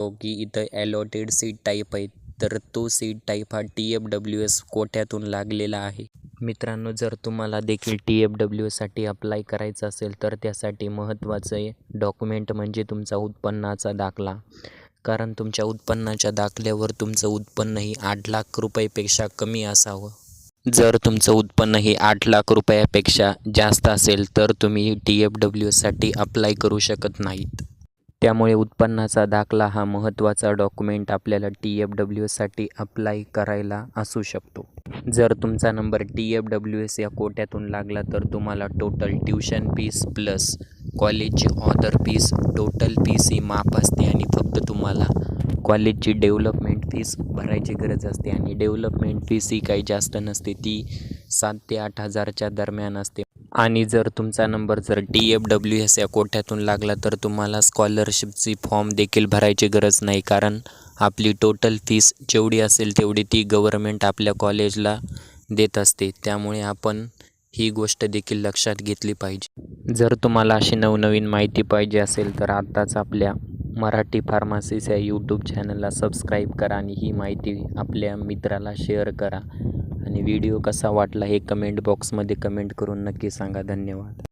शकतो की इथं ॲलॉटेड सीट टाईप आहे तर तो सीट टाईप हा टी एफ डब्ल्यू एस कोठ्यातून लागलेला आहे? मित्रांनो जर तुम्हाला देखील टी एफ डब्ल्यूसाठी अप्लाय करायचं असेल तर त्यासाठी महत्त्वाचं आहे डॉक्युमेंट म्हणजे तुमचा उत्पन्नाचा दाखला. कारण तुमच्या उत्पन्नाच्या दाखल्यावर तुमचं उत्पन्न ही आठ लाख रुपयेपेक्षा कमी असावं. जर तुमचं उत्पन्न हे आठ लाख रुपयापेक्षा जास्त असेल तर तुम्ही टी एफ डब्ल्यूसाठी अप्लाय करू शकत नाहीत. त्यामुळे उत्पन्नाचा दाखला हा महत्त्वाचा डॉक्युमेंट आपल्याला टी एफ डब्ल्यू एससाठी अप्लाय करायला असू शकतो. जर तुमचा number T F W S या कोट्यातून लागला तर तुम्हाला टोटल ट्युशन फीस प्लस कॉलेजची ऑदर फीस टोटल फीस ही माफ असते आणि फक्त तुम्हाला कॉलेजची डेव्हलपमेंट फीस भरायची गरज असते. आणि डेव्हलपमेंट फीस ही काही जास्त नसते ती सात ते आठ हजारच्या दरम्यान असते. आणि जर तुमचा नंबर जर डी एफ डब्ल्यू एस या कोठ्यातून लागला तर तुम्हाला स्कॉलरशिपची फॉर्म देखील भरायची गरज नाही. कारण आपली टोटल फीस जेवढी असेल तेवढी ती गव्हर्मेंट आपल्या कॉलेजला देत असते. त्यामुळे आपण ही गोष्ट देखील लक्षात घेतली पाहिजे. जर तुम्हाला अशी नवनवीन माहिती पाहिजे असेल तर आत्ताच आपल्या मराठी फार्मासीस या यूट्यूब चॅनलला सबस्क्राईब करा आणि ही माहिती आपल्या मित्राला शेअर करा. आणि व्हिडिओ कसा वाटला हे कमेंट बॉक्समध्ये कमेंट करून नक्की सांगा. धन्यवाद.